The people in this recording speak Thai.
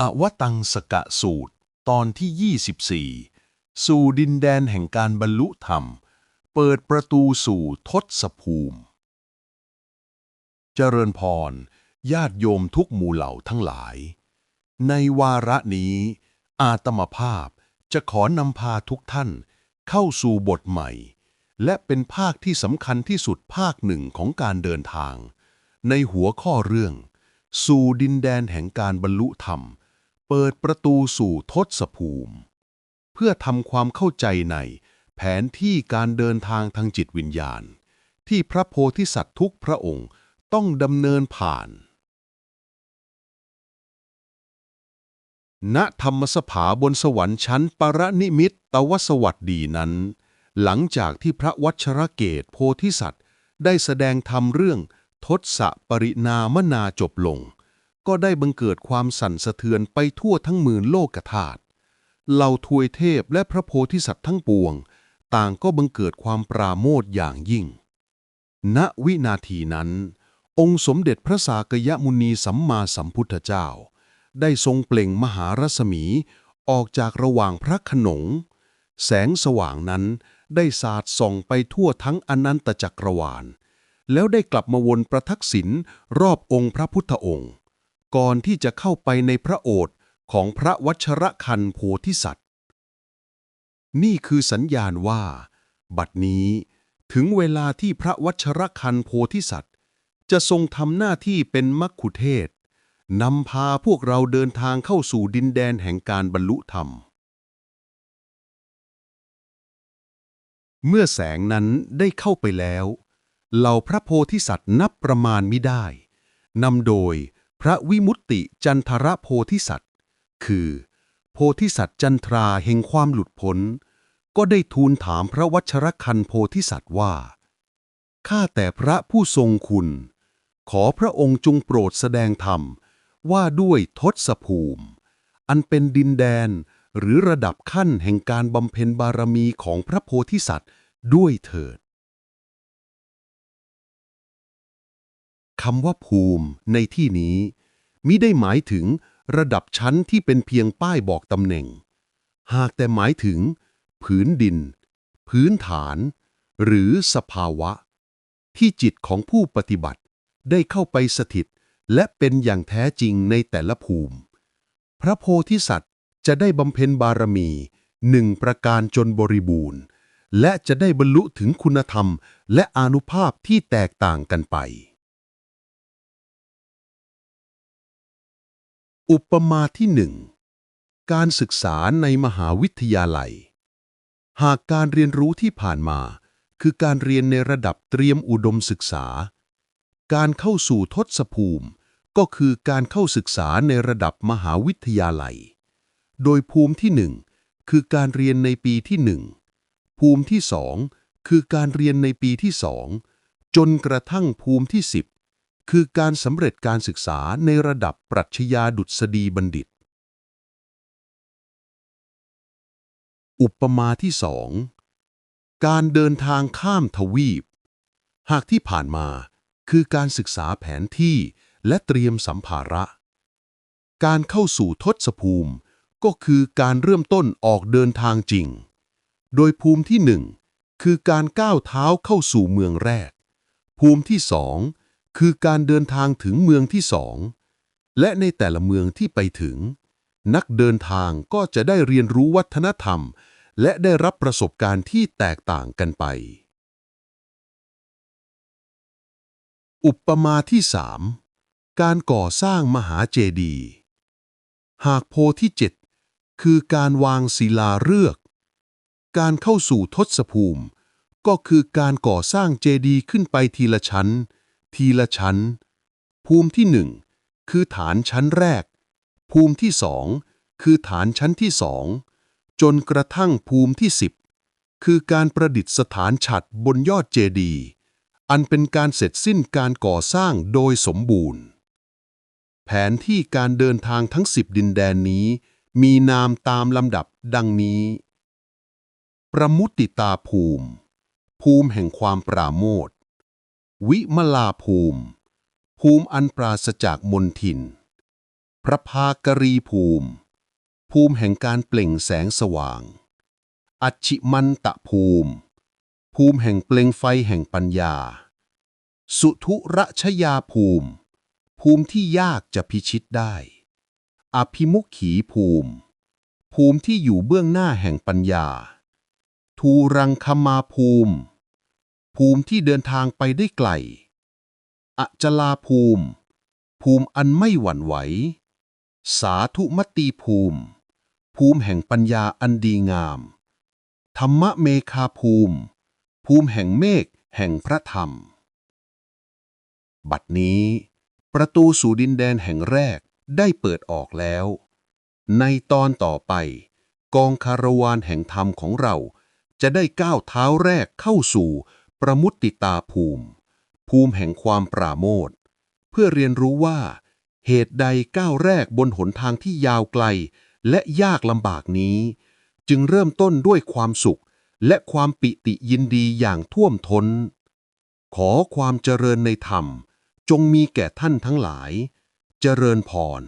อวตังสกะสูตร ตอนที่ 24 สู่ดินแดนแห่งการบรรลุธรรม เปิดประตูสู่ทศภูมิ เจริญพร ญาติโยมทุกหมู่เหล่าทั้งหลาย ในวาระนี้ อาตมภาพจะขอนำพาทุกท่านเข้าสู่บทใหม่ และเป็นภาคที่สำคัญที่สุดภาคหนึ่งของการเดินทาง ในหัวข้อเรื่อง สู่ดินแดนแห่งการบรรลุธรรม เปิดประตูสู่ทศภูมิ เพื่อทำความเข้าใจในแผนที่การเดินทางทางจิตวิญญาณ ที่พระโพธิสัตว์ทุกพระองค์ต้องดำเนินผ่าน ณธรรมสภาบนสวรรค์ชั้นปรนิมิตตวสวัสดีนั้น หลังจากที่พระวัชรเกตโพธิสัตว์ ได้แสดงธรรมเรื่องทศปรินามนาจบลง ก็ได้บังเกิดความสั่นสะเทือนไปทั่วทั้งหมื่นโลกธาตุเหล่าทวยเทพและพระโพธิสัตว์ทั้งปวง ต่างก็บังเกิดความปราโมทอย่างยิ่ง ณวินาทีนั้น องค์สมเด็จพระสากยมุนีสัมมาสัมพุทธเจ้า ได้ทรงเปล่งมหารัศมีออกจากระหว่างพระขนง แสงสว่างนั้นได้สาดส่องไปทั่วทั้งอนันตจักรวาล แล้วได้กลับมาวนประทักษิณรอบองค์พระพุทธองค์ ก่อนที่จะเข้าไปในพระโอษฐ์ของพระวัชรคันโพธิสัตว์ นี่คือสัญญาณว่า บัดนี้ถึงเวลาที่พระวัชรคันโพธิสัตว์ จะทรงทำหน้าที่เป็นมัคคุเทศนำพาพวกเราเดินทางเข้าสู่ดินแดนแห่งการบรรลุธรรม เมื่อแสงนั้นได้เข้าไปแล้ว เหล่าพระโพธิสัตว์นับประมาณไมิได้นำโดย ระวิมุตติจันทรโพธิสัตว์ คือ โพธิสัตว์จันทราแห่งความหลุดพ้น ก็ได้ทูลถามพระวัชรคันโพธิสัตว์ว่า ข้าแต่พระผู้ทรงคุณ ขอพระองค์จงโปรดแสดงธรรมว่าด้วยทศภูมิ อันเป็นดินแดนหรือระดับขั้นแห่งการบำเพ็ญบารมีของพระโพธิสัตว์ด้วยเถิดำว่าภูมิในที่นี้มิได้หมายถึงระดับชั้นที่เป็นเพียงป้ายบอกตำแหน่ง หากแต่หมายถึง ผืนดิน พื้นฐาน หรือสภาวะ ที่จิตของผู้ปฏิบัติได้เข้าไปสถิต และเป็นอย่างแท้จริงในแต่ละภูมิ พระโพธิสัตว์จะได้บำเพ็ญบารมีหนึ่งประการจนบริบูรณ์ และจะได้บรรลุถึงคุณธรรมและอนุภาพที่แตกต่างกันไป อุปมาที่หนึ่งการศึกษาในมหาวิทยาลัย หากการเรียนรู้ที่ผ่านมา คือการเรียนในระดับเตรียมอุดมศึกษา การเข้าสู่ทศภูมิ ก็คือการเข้าศึกษาในระดับมหาวิทยาลัย โดยภูมิที่หนึ่งคือการเรียนในปีที่หนึ่งภูมิที่สองคือการเรียนในปีที่สองจนกระทั่งภูมิที่สิบ คือการสำเร็จการศึกษาในระดับปรัชญาดุษฎีบัณฑิต อุปมาที่สองการเดินทางข้ามทวีป หากที่ผ่านมาคือการศึกษาแผนที่และเตรียมสัมภาระ การเข้าสู่ทศภูมิก็คือการเริ่มต้นออกเดินทางจริง โดยภูมิที่หนึ่งคือการก้าวเท้าเข้าสู่เมืองแรก ภูมิที่สอง คือการเดินทางถึงเมืองที่สอง และในแต่ละเมืองที่ไปถึง นักเดินทางก็จะได้เรียนรู้วัฒนธรรม และได้รับประสบการณ์ที่แตกต่างกันไป อุปมาที่สามการก่อสร้างมหาเจดีย์หากโพที่เจ็ดคือการวางศิลาฤกษ์การเข้าสู่ทศภูมิ ก็คือการก่อสร้างเจดีย์ขึ้นไปทีละชั้น ทีละชั้น ภูมิที่หนึ่งคือฐานชั้นแรก ภูมิที่สองคือฐานชั้นที่สองจนกระทั่งภูมิที่สิบคือการประดิษฐานฉัตรบนยอดเจดีย์อันเป็นการเสร็จสิ้นการก่อสร้างโดยสมบูรณ์ แผนที่การเดินทางทั้งสิบดินแดนนี้ มีนามตามลำดับดังนี้ ประมุติตาภูมิ ภูมิแห่งความปราโมท วิมลาภูมิ ภูมิอันปราศจากมนทิน พระภากรีภูมิ ภูมิแห่งการเปล่งแสงสว่าง อัจฉิมันตะภูมิ ภูมิแห่งเปล่งไฟแห่งปัญญา สุทุรชยาภูมิ ภูมิที่ยากจะพิชิตได้ อภิมุขขีภูมิ ภูมิที่อยู่เบื้องหน้าแห่งปัญญา ทูรังคมาภูมิ ภูมิที่เดินทางไปได้ไกล อจลาภูมิ ภูมิอันไม่หวั่นไหว สาธุมตีภูมิ ภูมิแห่งปัญญาอันดีงาม ธรรมเมคาภูมิ ภูมิแห่งเมฆแห่งพระธรรม บัดนี้ ประตูสู่ดินแดนแห่งแรกได้เปิดออกแล้ว ในตอนต่อไป กองคารวานแห่งธรรมของเราจะได้ก้าวเท้าแรกเข้าสู่ ประมุตติตาภูมิ ภูมิแห่งความปราโมทเพื่อเรียนรู้ว่า เหตุใดก้าวแรกบนหนทางที่ยาวไกล และยากลำบากนี้ จึงเริ่มต้นด้วยความสุข และความปิติยินดีอย่างท่วมท้น ขอความเจริญในธรรม จงมีแก่ท่านทั้งหลาย เจริญพร